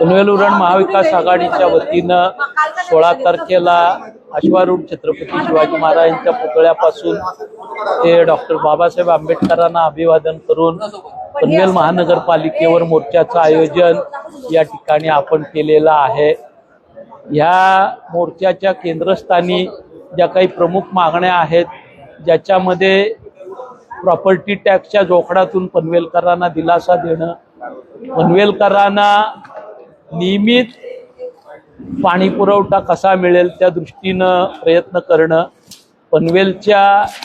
पनवेल उरण महाविकास आघाडीच्या वतीनं सोळा तारखेला अश्वारूढ छत्रपती शिवाजी महाराजांच्या पुतळ्यापासून ते डॉक्टर बाबासाहेब आंबेडकरांना अभिवादन करून पनवेल महानगरपालिकेवर मोर्चाचं आयोजन या ठिकाणी आपण केलेलं आहे. ह्या मोर्चाच्या केंद्रस्थानी ज्या काही प्रमुख मागण्या आहेत ज्याच्यामध्ये प्रॉपर्टी टॅक्सच्या जोखडातून पनवेलकरांना दिलासा देणं पनवेलकरांना नियमित पाणी पुरवठा कसा मिळेल त्या दृष्टीनं प्रयत्न करणं. पनवेलच्या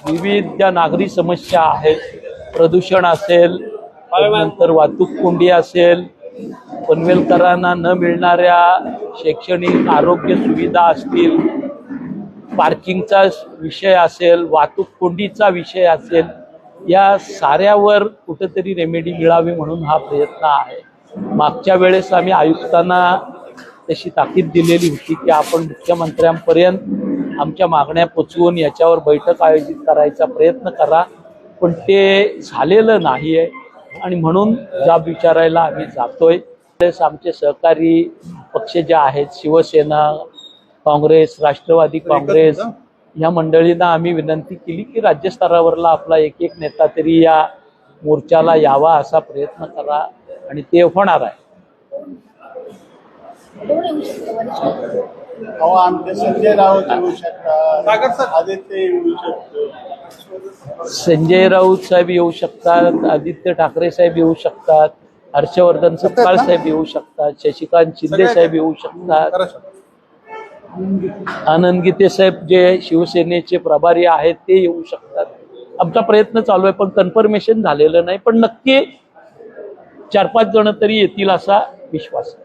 विविध ज्या नागरी समस्या आहेत. प्रदूषण असेल नंतर वाहतूक कोंडी असेल पनवेलकरांना न मिळणाऱ्या शैक्षणिक आरोग्य सुविधा असतील पार्किंगचा विषय असेल वाहतूक कोंडीचा विषय असेल या साऱ्यावर कुठेतरी रेमेडी मिळावी म्हणून हा प्रयत्न आहे. मागच्या वेळेस आम्ही आयुक्तांना तशी ताकीद दिलेली होती की आपण मुख्यमंत्र्यांपर्यंत आमच्या मागण्या पोचवून याच्यावर बैठक आयोजित करायचा प्रयत्न करा. पण ते झालेलं नाही आहे आणि म्हणून जाब विचारायला आम्ही जातोय. त्यावेळेस आमचे सहकारी पक्ष जे आहेत शिवसेना काँग्रेस राष्ट्रवादी काँग्रेस या मंडळींना आम्ही विनंती केली की राज्यस्तरावरला आपला एक एक नेता तरी या मोर्चाला यावा असा प्रयत्न करा. आणि ते होणार आहे. अहो आमचे संजय राऊत येऊ शकतात. आदित्य येऊ शकतो संजय राऊत साहेब येऊ शकतात आदित्य ठाकरे साहेब येऊ शकतात हर्षवर्धन सपकाळ साहेब येऊ शकतात शशिकांत शिंदे साहेब येऊ शकतात. आनंद गीते साहेब जे शिवसेनेचे प्रभारी आहेत ते येऊ शकतात. आमचा प्रयत्न चालू आहे पण कन्फर्मेशन झालेलं नाही. पण नक्की चार पाच जण तरी येतील असा विश्वास आहे.